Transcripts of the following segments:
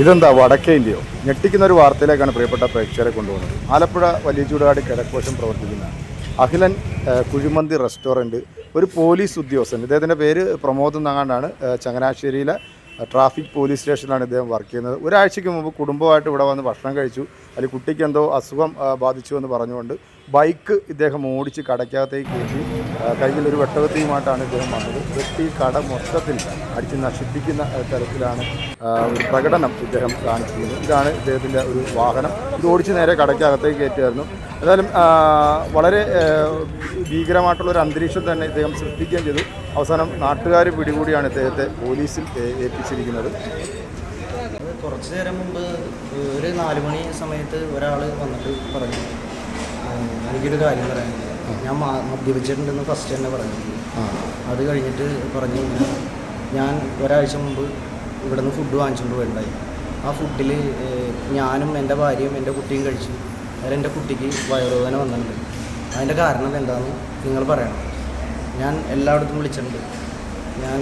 ഇതെന്താ വടക്കേ ഇന്ത്യയോ? ഞെട്ടിക്കുന്ന ഒരു വാർത്തയിലേക്കാണ് പ്രിയപ്പെട്ട പ്രേക്ഷകരെ കൊണ്ടുപോകുന്നത്. ആലപ്പുഴ വലിയ ചൂടുകാട് കിഴക്കോശം പ്രവർത്തിക്കുന്ന അഖിലൻ കുഴിമന്തി റെസ്റ്റോറന്റ് ഒരു പോലീസ് ഉദ്യോഗസ്ഥൻ ഇദ്ദേഹത്തിന്റെ പേര് പ്രമോദ് എന്നാണ്ടാണ് ചങ്ങനാശ്ശേരിയിലെ ട്രാഫിക് പോലീസ് സ്റ്റേഷനിലാണ് ഇദ്ദേഹം വർക്ക് ചെയ്യുന്നത്. ഒരാഴ്ചയ്ക്ക് മുമ്പ് കുടുംബമായിട്ട് ഇവിടെ വന്ന് ഭക്ഷണം കഴിച്ചു. അതിൽ കുട്ടിക്ക് എന്തോ അസുഖം ബാധിച്ചു എന്ന് പറഞ്ഞുകൊണ്ട് ബൈക്ക് ഇദ്ദേഹം ഓടിച്ച് കടയ്ക്കകത്തേക്ക് കയറ്റി കയ്യിൽ ഒരു വെട്ടകത്തിയുമായിട്ടാണ് ഇദ്ദേഹം വന്നത്. വെട്ടി കട മൊത്തത്തിൽ അടിച്ച് നശിപ്പിക്കുന്ന തരത്തിലാണ് ഒരു പ്രകടനം ഇദ്ദേഹം കാണിച്ചിരുന്നത് ഇതാണ് ഇദ്ദേഹത്തിന്റെ ഒരു വാഹനം. ഇത് ഓടിച്ച് നേരെ കടയ്ക്കകത്തേക്ക് കയറ്റിയായിരുന്നു. എന്തായാലും വളരെ ഭീകരമായിട്ടുള്ള ഒരു അന്തരീക്ഷം തന്നെ ഇദ്ദേഹം സൃഷ്ടിക്കുകയും ചെയ്തു. അവസാനം നാട്ടുകാർ പിടികൂടിയാണ് ഇദ്ദേഹത്തെ പോലീസിൽ ഏൽപ്പിച്ചിരിക്കുന്നത്. കുറച്ച് നേരം മുമ്പ് ഒരു നാല് മണി സമയത്ത് ഒരാൾ വന്നിട്ട് പറഞ്ഞു. "ഏഹ് എനിക്കൊരു കാര്യം പറയാനുണ്ട് ഞാൻ മദ്യപിച്ചിട്ടുണ്ടെന്ന് ഫസ്റ്റ് തന്നെ പറഞ്ഞു. അത് കഴിഞ്ഞിട്ട് പറഞ്ഞു ഞാൻ ഒരാഴ്ച മുമ്പ് ഇവിടെ നിന്ന് ഫുഡ് വാങ്ങിച്ചുകൊണ്ട് പോയിട്ടുണ്ടായി ആ ഫുഡിൽ ഞാനും എന്റെ ഭാര്യയും എന്റെ കുട്ടിയും കഴിച്ചു അതിൽ എന്റെ കുട്ടിക്ക് വയറുവേദന വന്നിട്ടുണ്ട്. അതിന്റെ കാരണം എന്താണെന്ന് നിങ്ങൾ പറയണം. ഞാൻ എല്ലായിടത്തും വിളിച്ചിട്ടുണ്ട്. ഞാൻ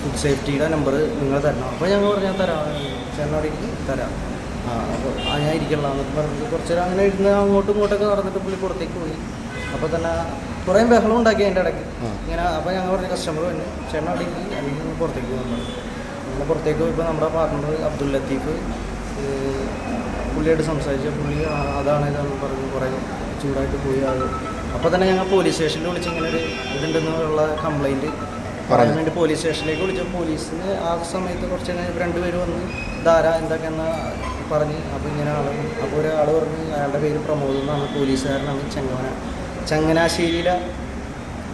ഫുഡ് സേഫ്റ്റിയുടെ നമ്പർ നിങ്ങൾ തരണം. അപ്പോൾ ഞങ്ങൾ പറഞ്ഞാൽ തരാം. ചേട്ടനോട് തരാം. ആ അപ്പോൾ ആ ഞാൻ ഇരിക്കണില്ല എന്നൊക്കെ പറഞ്ഞിട്ട് കുറച്ച് നേരം അങ്ങനെ ഇരുന്ന് അങ്ങോട്ടും ഇങ്ങോട്ടൊക്കെ നടന്നിട്ട് പുള്ളി പുറത്തേക്ക് പോയി. അപ്പോൾ തന്നെ കുറേ ബഹളം ഉണ്ടാക്കി അതിന്റെ ഇടയ്ക്ക്. ഇങ്ങനെ അപ്പോൾ ഞങ്ങൾ പറഞ്ഞ കസ്റ്റമർ വന്നു ചേട്ടൻ അവിടെ ഇരിക്കും അല്ലെങ്കിൽ പുറത്തേക്ക് പോകാൻ പറഞ്ഞു അങ്ങനെ പുറത്തേക്ക് പോയപ്പോൾ നമ്മുടെ പാർട്ട്ണർ അബ്ദുൽ ലത്തീഫ് പുള്ളിയായിട്ട് സംസാരിച്ച പുള്ളി അതാണ് ഇതാണെന്ന് പറഞ്ഞ് കുറേ ചൂടായിട്ട് പോയി ആൾ അപ്പോൾ തന്നെ ഞങ്ങൾ പോലീസ് സ്റ്റേഷനിൽ വിളിച്ച് ഇങ്ങനെ ഒരു ഇതുണ്ടെന്നുള്ള കംപ്ലൈന്റ് പറയാൻ വേണ്ടി പോലീസ് സ്റ്റേഷനിലേക്ക് വിളിച്ച. പോലീസിന് ആ സമയത്ത് കുറച്ച് രണ്ടുപേര് വന്ന് ധാര എന്തൊക്കെയെന്ന് പറഞ്ഞ് അപ്പോൾ ഇങ്ങനെ ആൾ അപ്പോൾ ഒരാൾ പറഞ്ഞ് അയാളുടെ പേര് പ്രമോദ് എന്നാണ്. പോലീസുകാരനാണ് ചെങ്ങന. ചങ്ങനാശ്ശേരിയിലെ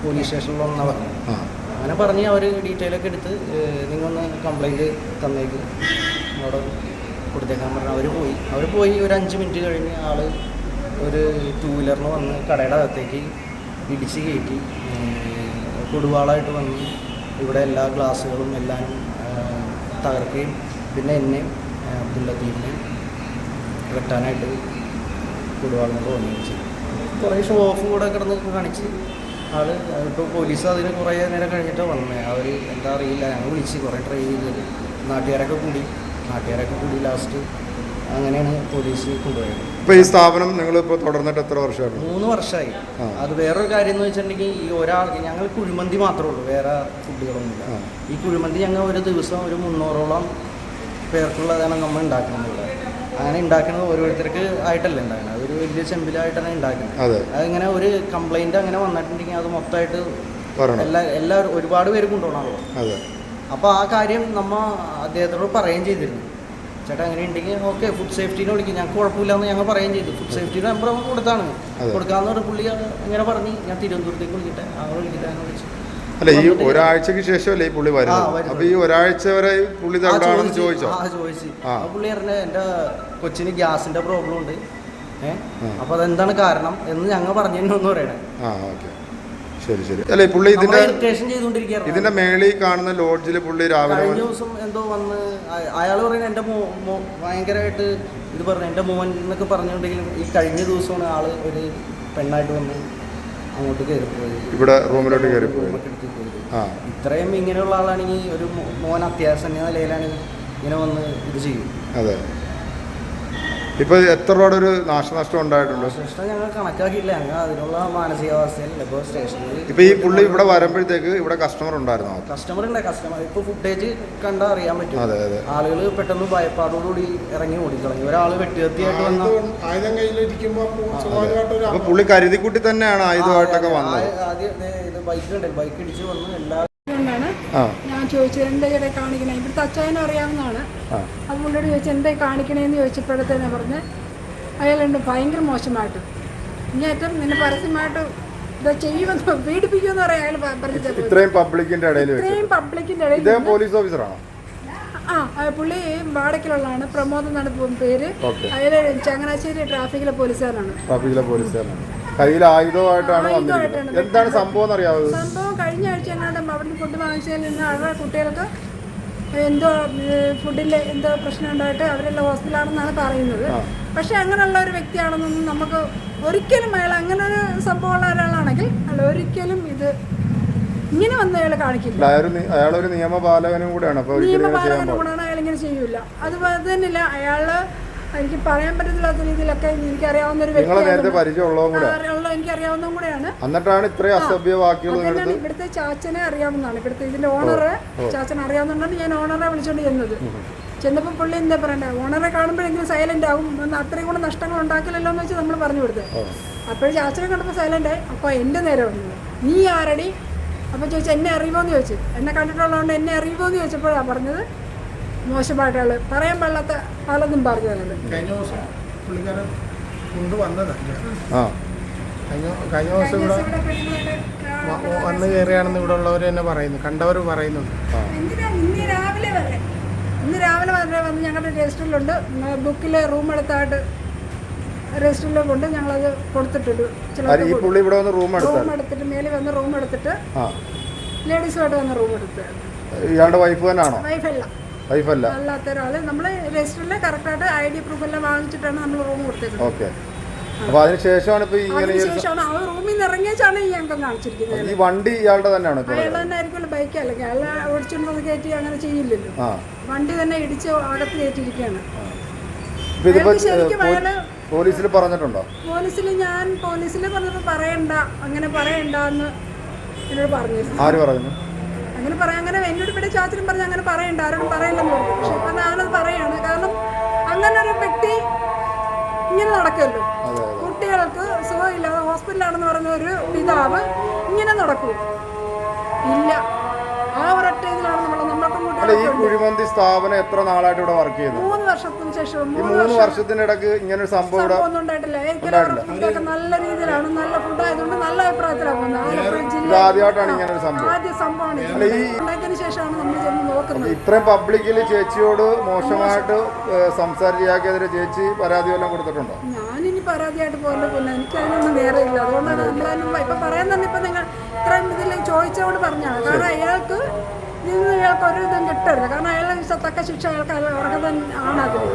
പോലീസ് സ്റ്റേഷനിൽ ആ. അങ്ങനെ പറഞ്ഞ് അവർ ഡീറ്റെയിൽ ഒക്കെ എടുത്ത് നിങ്ങളൊന്ന് കംപ്ലൈന്റ് തന്നേക്ക്. അവിടെ കൊടുത്തേക്കാൻ പറഞ്ഞു. അവർ പോയി. അവർ പോയി ഒരു അഞ്ച് മിനിറ്റ് കഴിഞ്ഞ് ആൾ ഒരു ടൂ വീലറിന് വന്ന് കടയുടെ അകത്തേക്ക് ഇടിച്ച് കയറ്റി. കൊടുവാളായിട്ട് വന്ന് ഇവിടെ എല്ലാ ഗ്ലാസ്സുകളും എല്ലാം തകർക്കുകയും പിന്നെ എന്നെയും അബ്ദുൽ ലത്തീഫിനെയും വെട്ടാനായിട്ട് കൊടുവാളിനോട് വന്നു ചെയ്തു കുറേ ഷോ ഓഫ് കൂടെ കിടന്ന് കാണിച്ച് ആൾ ഇപ്പോൾ പോലീസ് അതിന് കുറേ നേരം കഴിഞ്ഞിട്ട് വന്നേ. അവർ എന്താ അറിയില്ല ഞങ്ങൾ വിളിച്ച് കുറേ ട്രൈ ചെയ്തത് നാട്ടുകാരൊക്കെ കൂടി നാട്ടുകാരൊക്കെ കൂടി ലാസ്റ്റ് അങ്ങനെയാണ് പോലീസ് കൊണ്ടുപോയത്. ഇപ്പൊ ഈ സ്ഥാപനം നിങ്ങളിപ്പോൾ തുടർന്നിട്ട് എത്ര വർഷമായി മൂന്ന് വർഷമായി. അത് വേറൊരു കാര്യം എന്ന് വെച്ചിട്ടുണ്ടെങ്കിൽ ഈ ഒരാൾക്ക് ഞങ്ങൾ കുഴിമന്തി മാത്രമേ ഉള്ളൂ വേറെ ഫുഡുകളൊന്നുമില്ല. ഈ കുഴിമന്തി ഞങ്ങൾ ഒരു ദിവസം ഒരു മുന്നൂറോളം പേർക്കുള്ളതാണ് നമ്മൾ ഉണ്ടാക്കുന്നത് ഇവിടെ. അങ്ങനെ ഉണ്ടാക്കുന്നത് ഓരോരുത്തർക്ക് ആയിട്ടല്ല ഉണ്ടാക്കുന്നത്. അതൊരു വലിയ ചെമ്പിലായിട്ടാണ് ഉണ്ടാക്കുന്നത്. അതെ. അതിങ്ങനെ ഒരു കംപ്ലൈന്റ് അങ്ങനെ വന്നിട്ടുണ്ടെങ്കിൽ അത് മൊത്തമായിട്ട് എല്ലാ എല്ലാവരും ഒരുപാട് പേര് കൊണ്ടുപോകണമല്ലോ അപ്പോൾ ആ കാര്യം നമ്മ അദ്ദേഹത്തോട് പറയുകയും ചെയ്തിരുന്നു. ചേട്ടാ അങ്ങനെ ഉണ്ടെങ്കിൽ ഓക്കെ ഫുഡ് സേഫ്റ്റിനെ വിളിക്കും. ഞങ്ങൾക്ക് കുഴപ്പമില്ലാന്ന് ഞങ്ങൾ പറയുകയും ചെയ്തു. ഫുഡ് സേഫ്റ്റിയുടെ നമ്പർ നമുക്ക് കൊടുത്താണ്. കൊടുക്കാമെന്ന് കൊടുക്കാന്ന് പറഞ്ഞ പുള്ളി ഇങ്ങനെ പറഞ്ഞു ഞാൻ തിരുവനന്തപുരത്തേക്ക് വിളിക്കട്ടെ. അവർ വിളിക്കട്ടെ അങ്ങനെ വിളിച്ചു. അല്ല ഈ ഒരാഴ്ചക്ക് ശേഷമല്ലേ ഈ പുള്ളി വരുന്നത്. അപ്പൊ ഈ ഒരാഴ്ച വരെ പുള്ളി ആ, ചോദിച്ചു. ചോദിച്ചോ? പുള്ളി പറഞ്ഞ എന്റെ കൊച്ചിന് ഗ്യാസിന്റെ പ്രോബ്ലം ഉണ്ട്. ഏഹ് അപ്പൊ അതെന്താണ് കാരണം? എന്ന് ഞങ്ങൾ പറഞ്ഞു പറയണേ. ആ ഓക്കെ. ശരി ശരി. അല്ല പുള്ളി ഇതിന്റെ ഇറിറ്റേഷൻ ചെയ്തുകൊണ്ടിരിക്കുകയാണ്. ഇതിന്റെ മേളിൽ കാണുന്ന ലോഡ്ജിൽ പുള്ളി രാവിലെ കഴിഞ്ഞ ദിവസം എന്തോ വന്ന് അയാൾ പറയുന്നത് എന്റെ മോ ഭയങ്കരമായിട്ട് ഇത് പറഞ്ഞു. എന്റെ മോൻ എന്നൊക്കെ പറഞ്ഞിട്ടുണ്ടെങ്കിലും ഈ കഴിഞ്ഞ ദിവസമാണ് ആൾ ഒരു പെണ്ണായിട്ട് വന്ന് അങ്ങോട്ട് കയറിപ്പോയത്. ഇവിടെ റൂമിലോട്ട് കയറി പോയി പോയത്. ആ. ഇത്രയും ഇങ്ങനെയുള്ള ആളാണെങ്കിൽ ഒരു മോൻ അത്യാവശ്യം നിലയിലാണെങ്കിൽ ഇങ്ങനെ വന്ന് ഇത് ചെയ്യും. അതെ. ഇപ്പൊ എത്ര രൂപയുടെ ഒരു നാശനഷ്ടം ഉണ്ടായിട്ടുണ്ട്. ശേഷം ഞങ്ങൾ കണക്കാക്കിയില്ല. ഞങ്ങൾ അതിനുള്ള മാനസികാവസ്ഥയിലല്ല ഇപ്പോൾ സ്റ്റേഷനിൽ ഇപ്പൊ ഈ പുള്ളി ഇവിടെ വരുമ്പോഴത്തേക്ക് ഇവിടെ കസ്റ്റമർ ഉണ്ടായിരുന്നു? കസ്റ്റമർ ഉണ്ട്. കസ്റ്റമർ ഇപ്പൊ ഫുട്ടേജ് കണ്ടാൽ അറിയാൻ പറ്റും. അതെ അതെ. ആളുകൾ പെട്ടെന്ന് ഭയപ്പാടോടുകൂടി ഇറങ്ങി ഓടിക്കളഞ്ഞു. ഒരാൾ വെട്ടുകത്തിയായിട്ട് വന്ന ആയുധം- കയ്യിലിരിക്കുമ്പോൾ അപ്പൊ പുള്ളി കരുതിക്കുട്ടി തന്നെയാണ് ആയുധമായിട്ടൊക്കെ വന്നത്. ആദ്യം ഇത് ബൈക്ക് ഉണ്ട് ബൈക്ക് ഇടിച്ച് വന്ന് എല്ലാ ആ. ചോദിച്ചത് എന്താ ചേട്ടാ കാണിക്കണേ? ഇവിടുത്തെ അച്ചായനും അറിയാവുന്നതാണ്. ആ. അത് പുള്ളിയോട് ചോദിച്ചു എന്താ കാണിക്കണേന്ന് ചോദിച്ചപ്പോഴത്തേനെ പറഞ്ഞ് അയാളുണ്ട് ഭയങ്കര മോശമായിട്ട് ഇനി ഏറ്റവും നിന്നെ പരസ്യമായിട്ട് ഇതാ ചെയ്യുമെന്ന് പീഡിപ്പിക്കുമെന്ന് പറയാം അയാൾ പറഞ്ഞത് ഇത്രയും പബ്ലിക്കിന്റെ ഇടയിൽ ഇത്രയും പബ്ലിക്കിന്റെ ഇടയിൽ പോലീസ് ഓഫീസറാണോ? ആ പുള്ളി വാടക്കിലുള്ളതാണ് പ്രമോദ് എന്നാണ് പേര്. അയാൾ ചങ്ങനാശ്ശേരി ട്രാഫിക്കിലെ പോലീസുകാരനാണ്. ട്രാഫിക്കിലെ പോലീസുകാരനാണ്. കയ്യിൽ ആയുധമായിട്ടാണ് വന്നിരിക്കുന്നത്. എന്താണ് സംഭവം അറിയാമോ സംഭവം കഴിഞ്ഞ ആഴ്ച എങ്ങാണ്ട് അവിടുന്ന് ഫുഡ് വാങ്ങിച്ചതിൽ നിന്ന് അവരുടെ കുട്ടികൾക്ക് എന്തോ ഫുഡിൽ എന്തോ പ്രശ്നം ഉണ്ടായിട്ട് അവരെല്ലാം ഹോസ്പിറ്റലാണെന്നാണ് പറയുന്നത്. പക്ഷെ അങ്ങനെയുള്ള ഒരു വ്യക്തിയാണെന്നൊന്നും നമുക്ക് ഒരിക്കലും അയാൾ അങ്ങനെ ഒരു സംഭവമുള്ള ഒരാളാണെങ്കിൽ അയാൾ ഒരിക്കലും ഇത് ഇങ്ങനെ വന്ന് അയാൾ കാണിക്കില്ല. അയാളൊരു നിയമപാലകനും കൂടെയാണ്. നിയമപാലകനും കൂടെയാണ് അയാൾ ഇങ്ങനെ ചെയ്യൂല. അതുപോലെ തന്നെയല്ല അയാൾ എനിക്ക് പറയാൻ പറ്റത്തില്ലാത്ത രീതിയിലൊക്കെ എനിക്കറിയാവുന്ന ഒരു നേരത്തെ പരിചയമുള്ളതും കൂടെ. ഉള്ള എനിക്കറിയാവുന്നതും കൂടെയാണ്. എന്നിട്ടാണ് ഇത്രയും അസഭ്യ വാക്കുകൾ ഇവിടുത്തെ ചാച്ചനെ അറിയാവുന്നതാണ്. ഇവിടുത്തെ ഇതിന്റെ ഓണറ് ചാച്ചൻ അറിയാവുന്നതുകൊണ്ടാണ് ഞാൻ ഓണറെ വിളിച്ചോണ്ട് ചെന്നത്. ചെന്നപ്പോൾ പുള്ളി എന്താ പറയണ്ടേ ഓണറെ കാണുമ്പോഴെങ്കിലും സൈലന്റ് ആകും ഒന്ന് അത്രയും കൂടെ നഷ്ടങ്ങൾ ഉണ്ടാക്കില്ലല്ലോ എന്ന് വെച്ച് നമ്മൾ പറഞ്ഞു കൊടുത്തത്. അപ്പോഴും ചാച്ചനെ കണ്ടപ്പോൾ സൈലന്റ് ആയി. അപ്പോൾ എന്റെ നേരെ വന്നു നീ ആരടി? അപ്പോൾ ചോദിച്ചു എന്നെ അറിയുമോ എന്ന് ചോദിച്ചു. എന്നെ കണ്ടിട്ടുള്ളതുകൊണ്ട് എന്നെ അറിയുമോ എന്ന് ചോദിച്ചപ്പോഴാണ് പറഞ്ഞത്. മോശമായിട്ട് ആൾ പറയാൻ പാടില്ലാത്ത പലതും പറഞ്ഞു തന്നത്. കഴിഞ്ഞ ദിവസം പുള്ളിക്കാരൻ കൊണ്ടുവന്നതല്ല കഴിഞ്ഞ കഴിഞ്ഞ ദിവസം ഇവിടെ വന്ന് കയറിയാണെന്ന് ഇവിടെ ഉള്ളവർ തന്നെ പറയുന്നു. കണ്ടവർ പറയുന്നുണ്ട്. എന്തിനാ? ഇന്ന് രാവിലെ വരെ. ഇന്ന് രാവിലെ വരെ വന്ന് ഞങ്ങളുടെ രജിസ്റ്ററിലുണ്ട്. ബുക്കിൽ റൂം എടുത്തായിട്ട് രജിസ്റ്ററിലുണ്ട്. ഞങ്ങളത് കൊടുത്തിട്ടുണ്ട്. ചില ഈ പുള്ളി ഇവിടെ വന്ന് റൂം എടുത്തിട്ട് മേലെ വന്ന് റൂം എടുത്തിട്ട് ആ. ലേഡീസുമായിട്ട് വന്ന് റൂം എടുത്ത്. ഇയാളുടെ വൈഫ് തന്നെയാണോ? വൈഫല്ല വൈഫല്ല. അല്ലാത്ത ഒരാൾ നമ്മൾ രജിസ്റ്ററിലെ കറക്റ്റായിട്ട് ഐ ഡി പ്രൂഫ് എല്ലാം വാങ്ങിച്ചിട്ടാണ് നമ്മൾ റൂം കൊടുത്തേക്കുന്നത്. ഓക്കെ. അപ്പോൾ അതിന് ശേഷമാണ് ഇപ്പോൾ ഇങ്ങനെ ഈ ഒരു- അതിനുശേഷമാണ് ആ റൂമിൽ നിന്ന് ഇറങ്ങിയച്ചാണ് ഈ അംഗം കാണിച്ചിരിക്കുന്നത്. ഈ വണ്ടി ഇയാളുടെ തന്നെയാണ് ഇപ്പോൾ അയാൾ തന്നെ ആയിരിക്കുമല്ലോ ബൈക്ക് അല്ലെങ്കിൽ അയാൾ ഓടിച്ചുകൊണ്ട് വന്ന് കയറ്റി അങ്ങനെ ചെയ്യില്ലല്ലോ. ആ. വണ്ടി തന്നെ ഇടിച്ച് അകത്ത് കയറ്റിയിരിക്കുകയാണ്. ഇപ്പം ഇതിപ്പോൾ അയാൾക്ക് ശരിക്കും അയാൾ പോലീസിൽ പറഞ്ഞിട്ടുണ്ടോ? പോലീസിൽ ഞാൻ പോലീസിൽ പറഞ്ഞപ്പോൾ പറയണ്ട. അങ്ങനെ പറയണ്ട എന്ന് എന്നോട് പറഞ്ഞു ആര് പറയുന്നു അങ്ങനെ പറയാം അങ്ങനെ എന്നോട് ഇവിടെ ചാച്ചനും പറഞ്ഞ് അങ്ങനെ പറയണ്ട ആരോടും പറയില്ലെന്ന് പറഞ്ഞു. പക്ഷെ ഇപ്പം ഞാനത് പറയാണ്. കാരണം അങ്ങനെ ഒരു വ്യക്തി ഇങ്ങനെ നടക്കുമല്ലോ കുട്ടികൾക്ക് സുഖമില്ലാതെ ഹോസ്പിറ്റലാണെന്ന് പറഞ്ഞ ഒരു പിതാവ് ഇങ്ങനെ നടക്കൂ. ഇല്ല. ആ ഒരൊറ്റ ഇതിലാണ് നമ്മൾ നമ്മൾക്കും ഈ കുഴിമന്തി സ്ഥാപനം എത്ര നാളായിട്ട് ഇവിടെ വർക്ക് ചെയ്യുന്നു മൂന്ന് വർഷത്തിന് ശേഷം ഈ മൂന്ന് വർഷത്തിനിടക്ക് ഇങ്ങനെ ഒരു സംഭവം ഇവിടെ ഒന്നും ഉണ്ടായിട്ടില്ല. നല്ല രീതിയിലാണ് നല്ല ഫുഡ് ആയതുകൊണ്ട് നല്ല അഭിപ്രായത്തിലാണ്. ഇത് ആദ്യമായിട്ടാണ് ഇങ്ങനെ ഒരു സംഭവം. ആദ്യ ഈ ഉണ്ടാക്കിയതിന് ശേഷമാണ് നമ്മൾ ചെന്ന് നോക്കുന്നത്. ഇത്രയും പബ്ലിക്കിൽ ചേച്ചിയോട് മോശമായിട്ട് ഏഹ്, സംസാരിച്ചയാൾക്കെതിരെ ചേച്ചി പരാതി വല്ലതും കൊടുത്തിട്ടുണ്ടോ? ഞാനിനി പരാതിയായിട്ട് പോലെ പിന്നെ എനിക്ക് അതിനൊന്നും ഇല്ല. അതുകൊണ്ടാണ് നമ്മളതിനും ഇപ്പൊ പറയാൻ തന്നെ ഇപ്പൊ നിങ്ങൾ ഇത്രയും ഇതിൽ ചോദിച്ചോട് പറഞ്ഞാണ്. കാരണം അയാൾക്ക് അയാൾക്ക് ഒരു ഇതും കിട്ടരുത്. കാരണം അയാളെ തക്ക ശിക്ഷ അയാൾക്ക് അർഹത ആണ് അതിന്